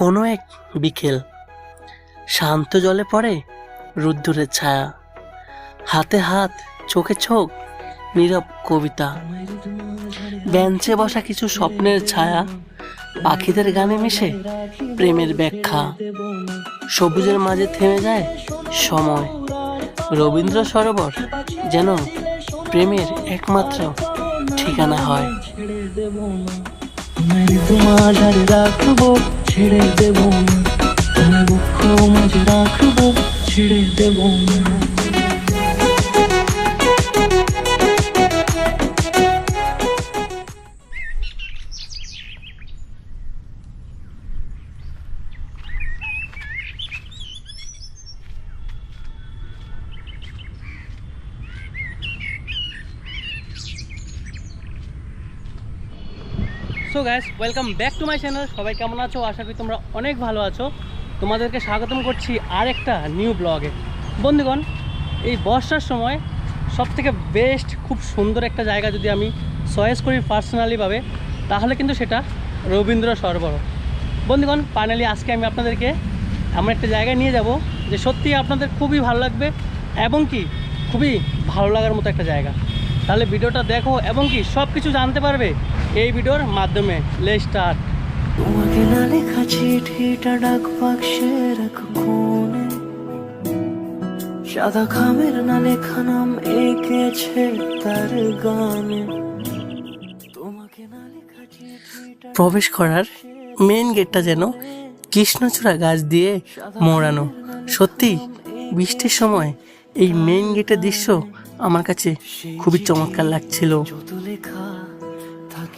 কোনো এক বিকেল শান্ত জলে পড়ে রুদ্দুরের ছায়া। হাতে হাত, চোখে চোখ, নীরব কবিতা। বেঞ্চে বসা কিছু স্বপ্নের ছায়া, পাখিদের গানে মিশে প্রেমের ব্যাখ্যা। সবুজের মাঝে থেমে যায় সময়। রবীন্দ্র সরোবর যেন প্রেমের একমাত্র ঠিকানা হয়। তোমার রাখব ছেড়ে দেব না। বক্ষ মাঝে রাখব ছেড়ে দেব না। So guys welcome back to my channel সবাই কেমন আছো? আশা করি তোমরা অনেক ভালো আছো। তোমাদেরকে স্বাগতম করছি আর একটা নিউ ব্লগে বন্ধুগণ, এই বর্ষার সময় সব থেকে বেস্ট খুব সুন্দর একটা জায়গা যদি আমি চয়েস করি পার্সোনালিভাবে তাহলে কিন্তু সেটা রবীন্দ্র সরোবর। বন্ধুগণ ফাইনালি আজকে আমি আপনাদেরকে এমন একটা জায়গায় নিয়ে যাব যে সত্যি আপনাদের খুবই ভালো লাগবে এবং কি খুবই ভালো লাগার মতো একটা জায়গা। তাহলে ভিডিওটা দেখো এবং কি সব কিছু জানতে পারবে এই ভিডিওর মাধ্যমে লে স্টার্ট তোমাকে না লেখা চিঠিটা ডাক বাক্সের এক কোণে সাদা খামের না লেখা নাম এঁকেছে তার গানে। তোমাকে না লেখা প্রবেশ করার মেন গেটটা যেন কৃষ্ণচূড়া গাছ দিয়ে মোড়ানো। সত্যি বৃষ্টির সময় এই মেন গেটের দৃশ্য আমার কাছে খুবই চমৎকার লাগছিল।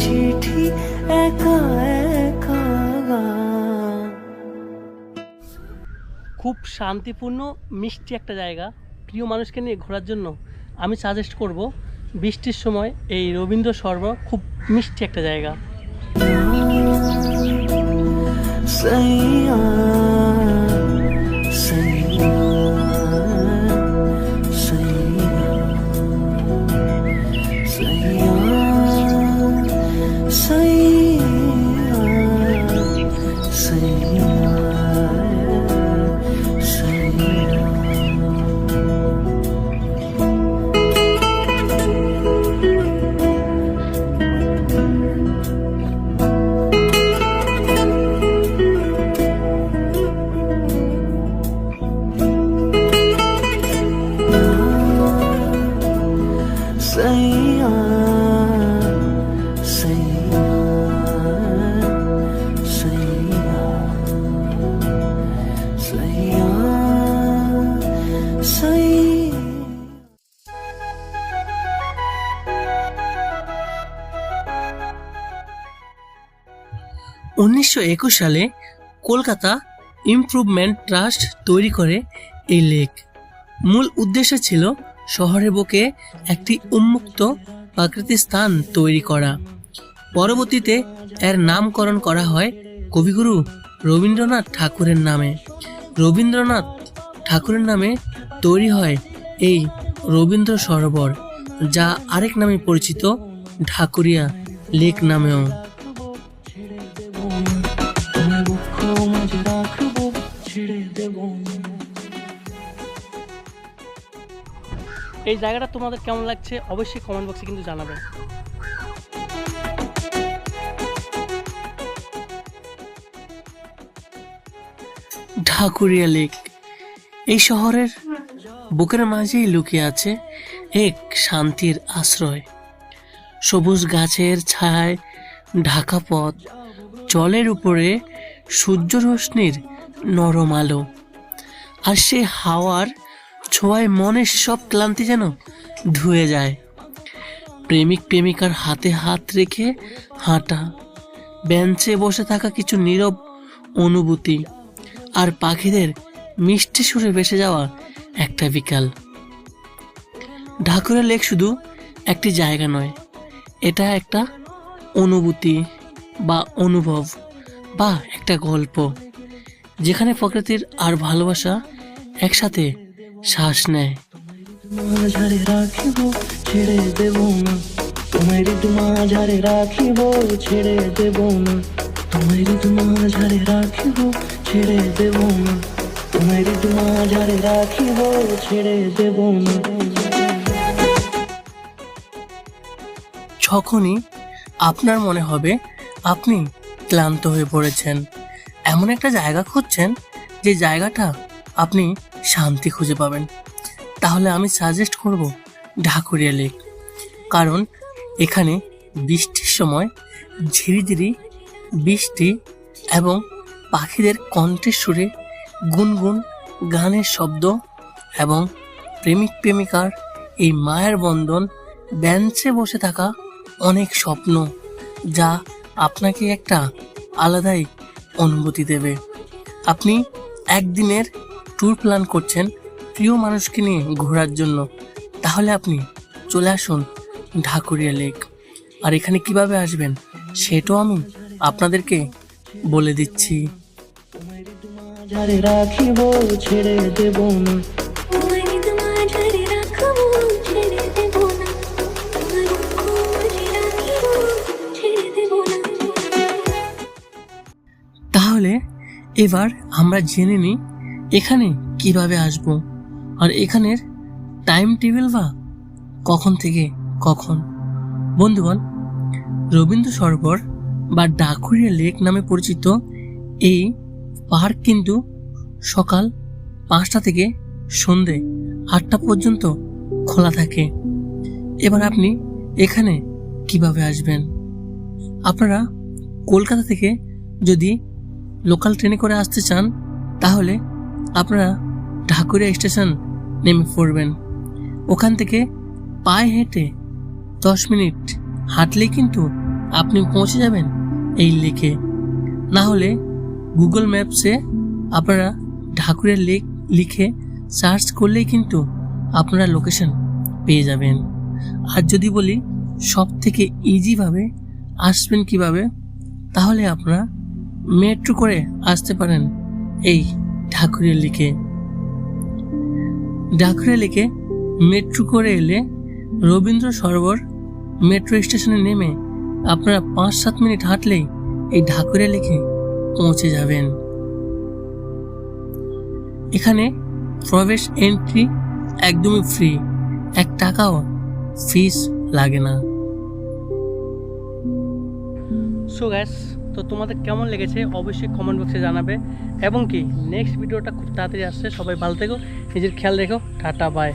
চিঠি একা একা খুব শান্তিপূর্ণ মিষ্টি একটা জায়গা প্রিয় মানুষকে নিয়ে ঘোরার জন্য আমি সাজেস্ট করব বৃষ্টির সময় এই রবীন্দ্র সরোবর খুব মিষ্টি একটা জায়গা। सैया सैया सैया सैया सैया উনিশশো একুশ সালে কলকাতা ইমপ্রুভমেন্ট ট্রাস্ট তৈরি করে এই লেক মূল উদ্দেশ্য ছিল শহরের বুকে একটি উন্মুক্ত প্রাকৃতিক স্থান তৈরি করা। পরবর্তীতে এর নামকরণ করা হয় কবিগুরু রবীন্দ্রনাথ ঠাকুরের নামে। রবীন্দ্রনাথ ঠাকুরের নামে তৈরি হয় এই রবীন্দ্র সরোবর, যা আরেক নামে পরিচিত ঢাকুরিয়া লেক নামেও। এই জায়গাটা তোমাদের কেমন লাগছে? অবশ্যই কমেন্ট বক্সে কিন্তু জানাবে। ঢাকুরিয়া লেক এই শহরের বুকের মাঝেই লুকিয়ে আছে এক শান্তির আশ্রয়। সবুজ গাছের ছায় ঢাকা পথ, জলের উপরে সূর্য রশ্মির নরম আলো। আর সে হাওয়ার ছোঁয়ায় মনের সব ক্লান্তি যেন ধুয়ে যায়। প্রেমিক প্রেমিকার হাতে হাত রেখে হাঁটা, বেঞ্চে বসে থাকা কিছু নীরব অনুভূতি আর পাখিদের মিষ্টি সুরে ভেসে যাওয়া একটা বিকাল। ঢাকুরিয়া লেক শুধু একটি জায়গা নয়, এটা একটা অনুভূতি বা অনুভব বা একটা গল্প, যেখানে প্রকৃতির আর ভালোবাসা একসাথে শ্বাস নেয়। রাখিব ছেড়ে রাখিব ছেড়ে রাখিব ছেড়ে রাখিব ছেড়ে যখনই আপনার মনে হবে আপনি ক্লান্ত হয়ে পড়েছেন, এমন একটা জায়গা খুঁজছেন যে জায়গাটা আপনি শান্তি খুঁজে পাবেন। তাহলে আমি সাজেস্ট করব ঢাকুরিয়া লেক কারণ এখানে বৃষ্টির সময় ঝিরিঝিরি বৃষ্টি এবং পাখিদের কণ্ঠের সুরে গুনগুন গানের শব্দ এবং প্রেমিক প্রেমিকার এই মায়ের বন্ধন বেঞ্চে বসে থাকা অনেক স্বপ্ন যা আপনাকে একটা আলাদাই অনুভূতি দেবে। আপনি একদিনের ট্যুর প্ল্যান করছেন প্রিয় মানুষকে নিয়ে ঘোরার জন্য। তাহলে আপনি চলে আসুন ঢাকুরিয়া লেক। আর এখানে কীভাবে আসবেন সেটাও আমি আপনাদেরকে বলে দিচ্ছি। ছেড়ে রাখিব দেব না। তাহলে এবার আমরা জেনে নিই এখানে কীভাবে আসব? আর এখানের টাইম টেবিল বা কখন থেকে কখন? বন্ধুগণ রবীন্দ্র সরোবর বা ডাকুরিয়া লেক নামে পরিচিত এই পার্ক কিন্তু সকাল পাঁচটা থেকে সন্ধে আটটা পর্যন্ত খোলা থাকে। এবার আপনি এখানে কীভাবে আসবেন? আপনারা কলকাতা থেকে যদি লোকাল ট্রেনে করে আসতে চান, তাহলে আপনারা ঢাকুরিয়া স্টেশন নেমে পড়বেন। ওখান থেকে পায়ে হেঁটে দশ মিনিট হাঁটলেই কিন্তু আপনি পৌঁছে যাবেন এই লেকে। না হলে গুগল ম্যাপসে আপনারা ঢাকুরিয়া লেক লিখে সার্চ করলেই কিন্তু আপনারা লোকেশন পেয়ে যাবেন। আর যদি বলি সব থেকে ইজিভাবে আসবেন কীভাবে, তাহলে আপনারা মেট্রো করে আসতে পারেন এই ঢাকুরিয়া লেকে ঢাকুরিয়া লেকে মেট্রো করে এলে রবীন্দ্র সরোবর মেট্রো স্টেশনে নেমে আপনারা পাঁচ সাত মিনিট হাঁটলেই এই ঢাকুরিয়া লেকে পৌঁছে যাবেন। এখানে প্রবেশ এন্ট্রি একদমই ফ্রি এক টাকাও ফিস লাগে না। সো গ্যাস তো তোমাদের কেমন লেগেছে অবশ্যই কমেন্ট বক্সে জানাবে। এবং কি নেক্সট ভিডিওটা খুব তাড়াতাড়ি আসছে, সবাই ভালো থেকো, নিজের খেয়াল রেখো, টাটা বাই